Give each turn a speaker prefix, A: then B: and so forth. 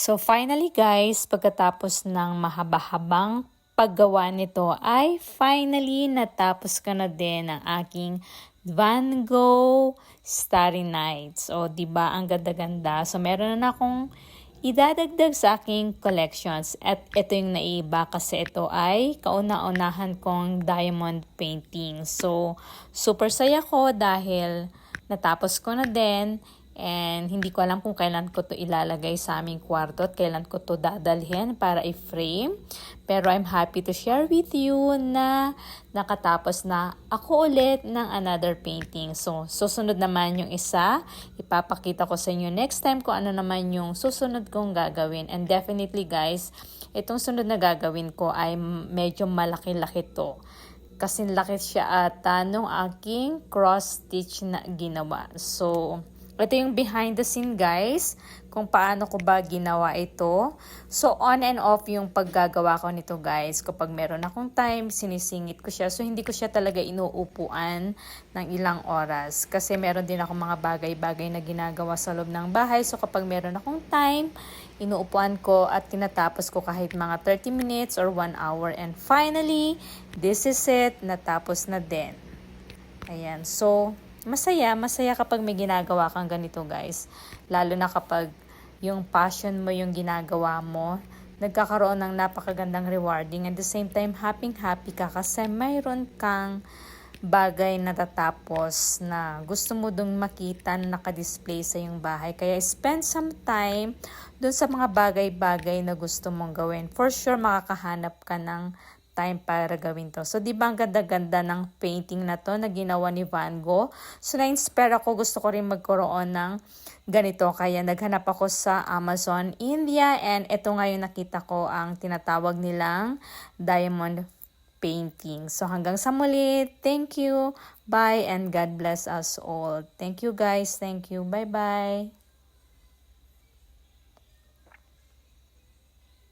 A: So finally guys, pagkatapos ng mahaba-habang paggawa nito ay finally natapos ko na din ang aking Van Gogh Starry Nights. O di ba ang ganda-ganda. So meron na akong idadagdag sa aking collections. At ito yung naiba kasi ito ay kauna-unahan kong diamond painting. So super saya ko dahil natapos ko na din And hindi ko alam kung kailan ko to ilalagay sa aming kwarto at kailan ko to dadalhin para i-frame. Pero I'm happy to share with you na nakatapos na ako ulit ng another painting. So, susunod naman yung isa. Ipapakita ko sa inyo next time kung ano naman yung susunod kong gagawin. And definitely guys, itong sunod na gagawin ko ay medyo malaki-laki to kasi laki siya ata nung aking cross stitch na ginawa. So, ito yung behind the scene guys, kung paano ko ba ginawa ito. So on and off yung paggagawa ko nito guys. Kapag meron akong time, sinisingit ko siya. So hindi ko siya talaga inuupuan ng ilang oras. Kasi meron din ako mga bagay-bagay na ginagawa sa loob ng bahay. So kapag meron akong time, inuupuan ko at tinatapos ko kahit mga 30 minutes or 1 hour. And finally, this is it. Natapos na din. Ayan. So, masaya, masaya kapag may ginagawa kang ganito guys. Lalo na kapag yung passion mo yung ginagawa mo, nagkakaroon ng napakagandang rewarding. At the same time, happy-happy ka kasi mayroon kang bagay na tatapos na gusto mo dong makita na nakadisplay sa iyong bahay. Kaya spend some time dun sa mga bagay-bagay na gusto mong gawin. For sure, makakahanap ka ng time para gawin to. So, di ba ang ganda-ganda ng painting na to na ginawa ni Van Gogh? So, na-inspire ako. Gusto ko rin magkaroon ng ganito. Kaya naghanap ako sa Amazon India and ito ngayon nakita ko ang tinatawag nilang diamond painting. So, hanggang sa muli. Thank you. Bye and God bless us all. Thank you guys. Thank you. Bye-bye.